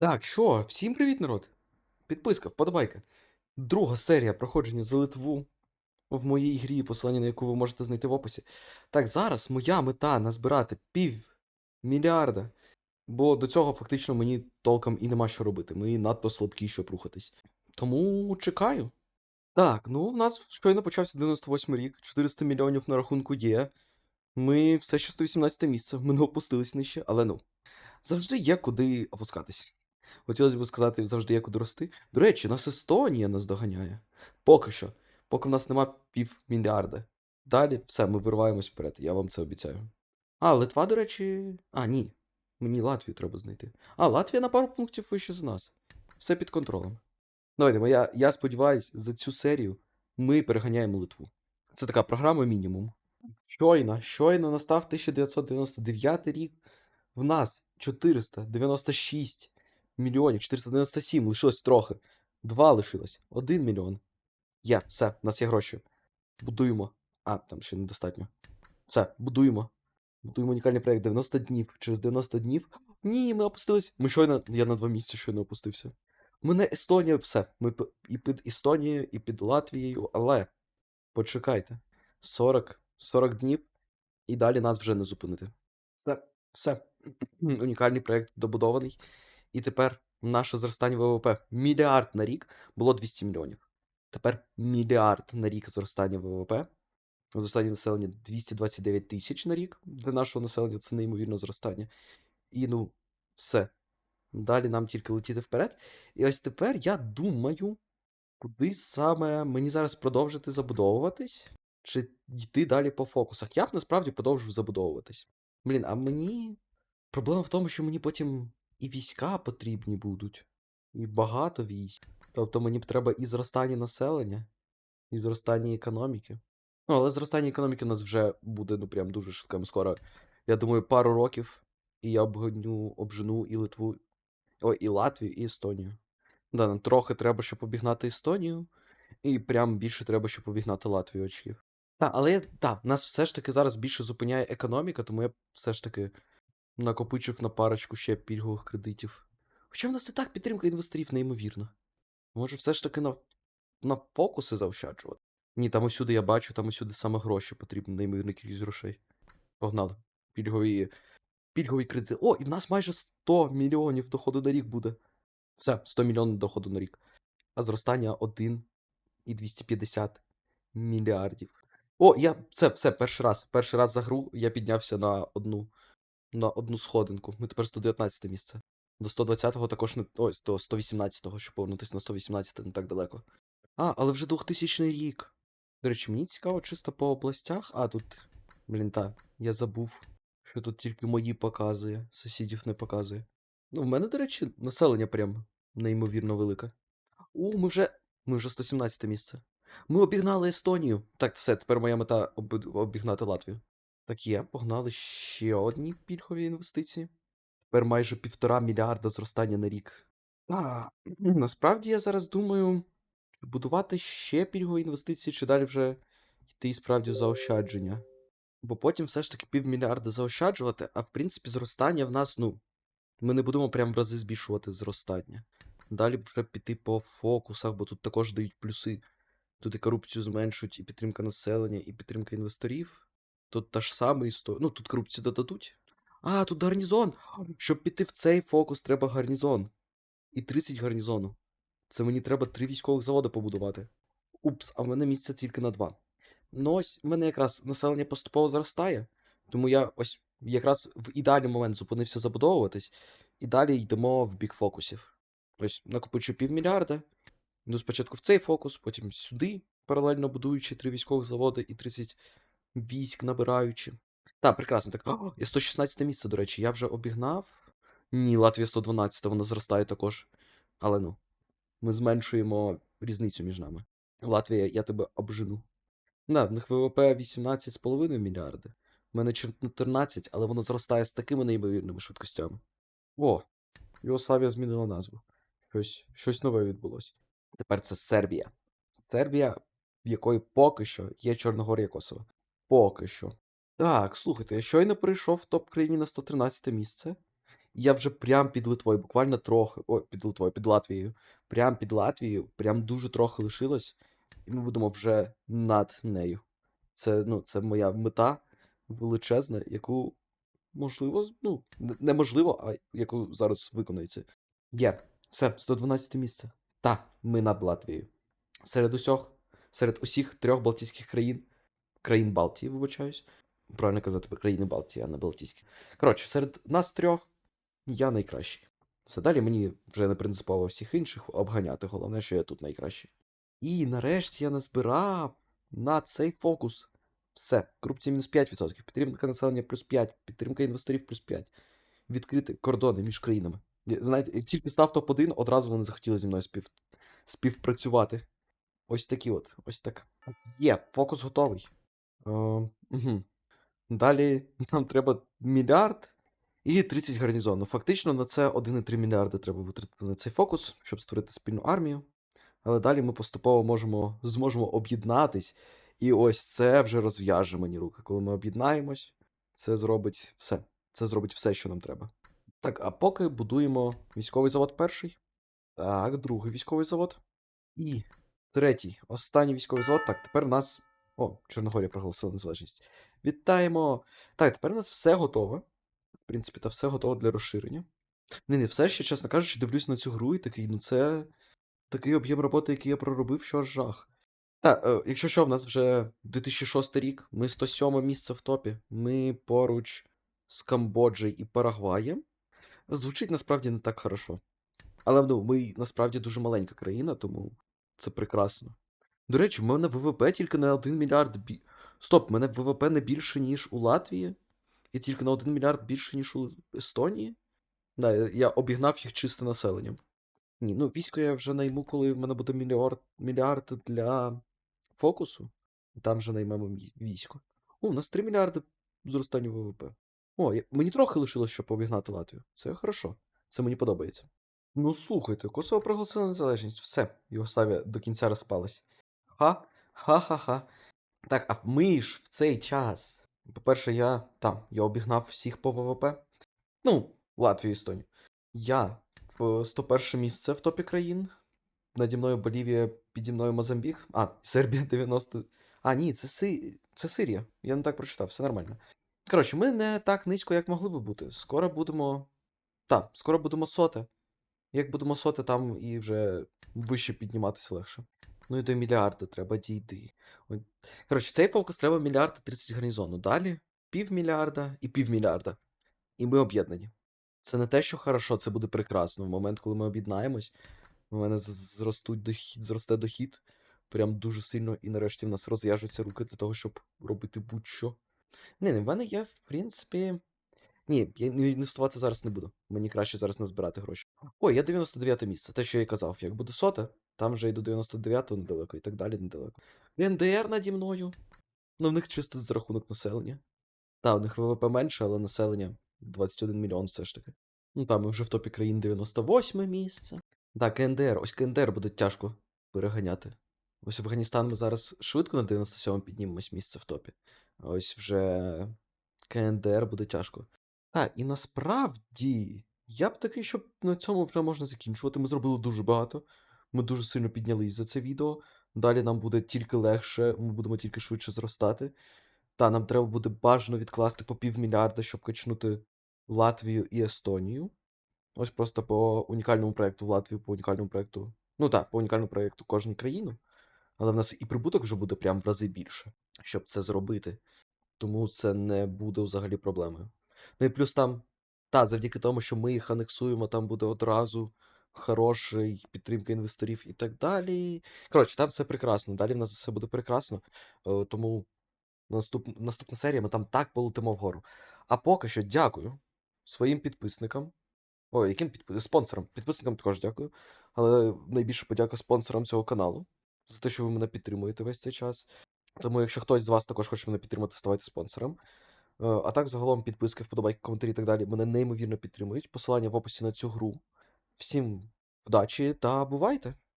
Так, що, всім привіт, народ! Підписка, вподобайка. Друга серія проходження за Литву в моїй грі, посилання на яку ви можете знайти в описі. Так, зараз моя мета назбирати пів мільярда, бо до цього фактично мені толком і нема що робити. Ми надто слабкі, щоб рухатись. Тому чекаю. Так, ну в нас щойно почався 98 рік, 400 мільйонів на рахунку є. Ми все ще 118 місце, ми не опустились нижче, але ну. Завжди є куди опускатись. Хотілося б сказати, завжди є куди рости. До речі, нас Естонія нас доганяє. Поки що. Поки в нас нема півмільярда. Далі все, ми вириваємось вперед, я вам це обіцяю. А, Литва, до речі. А, ні. Мені Латвію треба знайти. А, Латвія на пару пунктів вище з нас. Все під контролем. Давайте, я, я сподіваюся, за цю серію ми переганяємо Литву. Це така програма мінімум. Щойно, щойно настав 1999 рік. В нас 496 мільйонів, 497, лишилось трохи. Два лишилось. Один мільйон. Є, все, в нас є гроші. Будуємо. А, там ще недостатньо. Все, будуємо. Будуємо унікальний проєкт 90 днів. Через 90 днів. Ні, ми опустились. Ми щойно. Я на два місяці щойно опустився. Мене Естонія, все. Ми і під Естонією, і під Латвією, але. Почекайте. 40, 40 днів, і далі нас вже не зупинити. Все, все. Унікальний проєкт добудований. І тепер наше зростання ВВП мільярд на рік було 200 мільйонів. Тепер мільярд на рік зростання ВВП. Зростання населення 229 тисяч на рік. Для нашого населення це неймовірне зростання. І ну, все. Далі нам тільки летіти вперед. І ось тепер я думаю, куди саме мені зараз продовжити забудовуватись, чи йти далі по фокусах. Я б насправді продовжив забудовуватись. Блін, а мені. Проблема в тому, що мені потім і війська потрібні будуть, і багато військ. Тобто мені б треба і зростання населення, і зростання економіки. Ну, але зростання економіки у нас вже буде ну прям дуже швидким скоро. Я думаю, пару років, і я обгоню, обжену і Литву, ой, і Латвію, і Естонію. Да, нам трохи треба, щоб обігнати Естонію, і прям більше треба, щоб обігнати Латвію очків. Так, але так, нас все ж таки зараз більше зупиняє економіка, тому я все ж таки накопичив на парочку ще пільгових кредитів. Хоча в нас і так підтримка інвесторів неймовірна. Може, все ж таки на, на фокуси заощаджувати? Ні, там усюди я бачу, там усюди саме гроші потрібно, неймовірна кількість грошей. Погнали. Пільгові, пільгові кредити. О, і в нас майже 100 мільйонів доходу на рік буде. Все, 100 мільйонів доходу на рік. А зростання 1 і 250 мільярдів. О, я це все перший раз. Перший раз за гру я піднявся на одну на одну сходинку. Ми тепер 119 місце. До 120-го також не. Ось, до 118-го, щоб повернутися на 118 не так далеко. А, але вже 2000 рік. До речі, мені цікаво чисто по областях. А, тут. Блін, та, я забув, що тут тільки мої показує, сусідів не показує. Ну, в мене, до речі, населення прям неймовірно велике. О, ми вже. Ми вже 117 місце. Ми обігнали Естонію. Так, все, тепер моя мета об- обігнати Латвію. Так є, погнали ще одні пільгові інвестиції. Тепер майже півтора мільярда зростання на рік. А, насправді я зараз думаю, будувати ще пільгові інвестиції, чи далі вже йти справді заощадження. Бо потім все ж таки півмільярда заощаджувати, а в принципі зростання в нас, ну, ми не будемо прям в рази збільшувати зростання. Далі вже піти по фокусах, бо тут також дають плюси. Тут і корупцію зменшують, і підтримка населення, і підтримка інвесторів. Тут та ж сама історія. Ну, тут корупцію додадуть. А, тут гарнізон. Щоб піти в цей фокус, треба гарнізон. І 30 гарнізону. Це мені треба три військових заводи побудувати. Упс, а в мене місце тільки на два. Ну ось в мене якраз населення поступово зростає, тому я ось якраз в ідеальний момент зупинився забудовуватись, і далі йдемо в бік фокусів. Ось накопичу півмільярда, йду спочатку в цей фокус, потім сюди, паралельно будуючи три військових заводи і 30 військ набираючи. Так, прекрасно. Так. О, я 116 місце, до речі, я вже обігнав. Ні, Латвія 112, вона зростає також. Але ну, ми зменшуємо різницю між нами. Латвія, я тебе обжену. Да, в них ВВП 18,5 мільярди. У мене 14, але воно зростає з такими неймовірними швидкостями. О, Югославія змінила назву. Щось, щось нове відбулося. Тепер це Сербія. Сербія, в якої поки що є Чорногорія Косово. Поки що. Так, слухайте, я щойно прийшов в топ країні на 113 місце. Я вже прям під Литвою, буквально трохи. О, під Литвою, під Латвією. Прям під Латвією, прям дуже трохи лишилось. І ми будемо вже над нею. Це, ну, це моя мета величезна, яку можливо, ну, неможливо, а яку зараз виконується. Є. Все, 112 місце. Та, ми над Латвією. Серед усіх, серед усіх трьох Балтійських країн, країн Балтії, вибачаюсь. Правильно казати країни Балтії, а не Балтійські. Коротше, серед нас трьох я найкращий. Все далі мені вже не принципово всіх інших обганяти. Головне, що я тут найкращий. І нарешті я назбирав на цей фокус. Все, корупція мінус 5%, підтримка населення плюс 5, підтримка інвесторів плюс 5. Відкрити кордони між країнами. Знаєте, як тільки став топ-1, одразу вони захотіли зі мною спів... співпрацювати. Ось такі от. Ось так. Є, фокус готовий. Угу. Далі нам треба мільярд і 30 гарнізонів. Фактично на це 1,3 мільярди треба витратити на цей фокус, щоб створити спільну армію. Але далі ми поступово можемо, зможемо об'єднатись, і ось це вже розв'яже мені руки. Коли ми об'єднаємось, це зробить все. Це зробить все, що нам треба. Так, а поки будуємо військовий завод перший. Так, другий військовий завод. І третій, останній військовий завод. Так, тепер у нас. О, Чорногорія проголосила незалежність. Вітаємо! Так, тепер у нас все готове. В принципі, та все готово для розширення. Блін, і все ще, чесно кажучи, дивлюсь на цю гру і такий, ну це такий об'єм роботи, який я проробив, що аж жах. Так, е, якщо що, в нас вже 2006 рік, ми 107 місце в топі. Ми поруч з Камбоджею і Парагваєм. Звучить насправді не так хорошо. Але ну, ми насправді дуже маленька країна, тому це прекрасно. До речі, в мене ВВП тільки на 1 мільярд бі... Стоп, в мене ВВП не більше, ніж у Латвії, і тільки на 1 мільярд більше, ніж у Естонії. Да, я- обігнав їх чисто населенням. Ні, ну військо я вже найму, коли в мене буде мільярд, мільярд для фокусу. Там вже наймемо військо. О, у нас 3 мільярди зростання ВВП. О, я- мені трохи лишилось, щоб обігнати Латвію. Це хорошо. Це мені подобається. Ну слухайте, Косово проголосило незалежність. Все, Югославія до кінця розпалась. Ха, ха-ха-ха. Так, а ми ж в цей час. По-перше, я там, я обігнав всіх по ВВП. Ну, Латвію і Естонію. Я в 101 місце в топі країн. Наді мною Болівія, піді мною Мозамбік. А, Сербія 90. А, ні, це, Си... це Сирія. Я не так прочитав, все нормально. Коротше, ми не так низько, як могли би бути. Скоро будемо. Так, скоро будемо соте. Як будемо соти, там і вже вище підніматися легше. Ну і до мільярда треба дійти. Коротше, цей фокус треба мільярд 30 гарнізону. Далі півмільярда і півмільярда. І ми об'єднані. Це не те, що хорошо, це буде прекрасно. В момент, коли ми об'єднаємось, у мене зростуть дохід, зросте дохід. Прям дуже сильно, і нарешті в нас розв'яжуться руки для того, щоб робити будь-що. Ні, в мене є, в принципі. Ні, я не- інвестувати зараз не буду. Мені краще зараз не збирати гроші. Ой, я 99 місце, те, що я й казав. Як буде соте, там вже йду 99-го недалеко і так далі недалеко. НДР наді мною. Ну, в них чисто за рахунок населення. Та, у них ВВП менше, але населення 21 мільйон все ж таки. Ну там ми вже в топі країн 98 місце. Так, КНДР. Ось КНДР буде тяжко переганяти. Ось Афганістан ми зараз швидко на 97 піднімемось місце в топі. Ось вже КНДР буде тяжко. Так, і насправді, я б такий, щоб на цьому вже можна закінчувати. Ми зробили дуже багато. Ми дуже сильно піднялись за це відео. Далі нам буде тільки легше, ми будемо тільки швидше зростати. Та, нам треба буде бажано відкласти по півмільярда, щоб качнути Латвію і Естонію. Ось просто по унікальному проєкту в Латвію, по унікальному проєкту. Ну так, по унікальному проєкту кожну країну. Але в нас і прибуток вже буде прям в рази більше, щоб це зробити. Тому це не буде взагалі проблемою. Ну і плюс там, та, завдяки тому, що ми їх анексуємо, там буде одразу хороший підтримка інвесторів і так далі. Коротше, там все прекрасно. Далі в нас все буде прекрасно. Е, Тому наступ... наступна серія ми там так полетимо вгору. А поки що дякую своїм підписникам. Ой, яким підпис... спонсорам? Підписникам також дякую. Але найбільше подяка спонсорам цього каналу за те, що ви мене підтримуєте весь цей час. Тому, якщо хтось з вас також хоче мене підтримати, ставайте спонсором. Е, А так, загалом, підписки, вподобайки, коментарі і так далі мене неймовірно підтримують. Посилання в описі на цю гру. Всім вдачі та бувайте!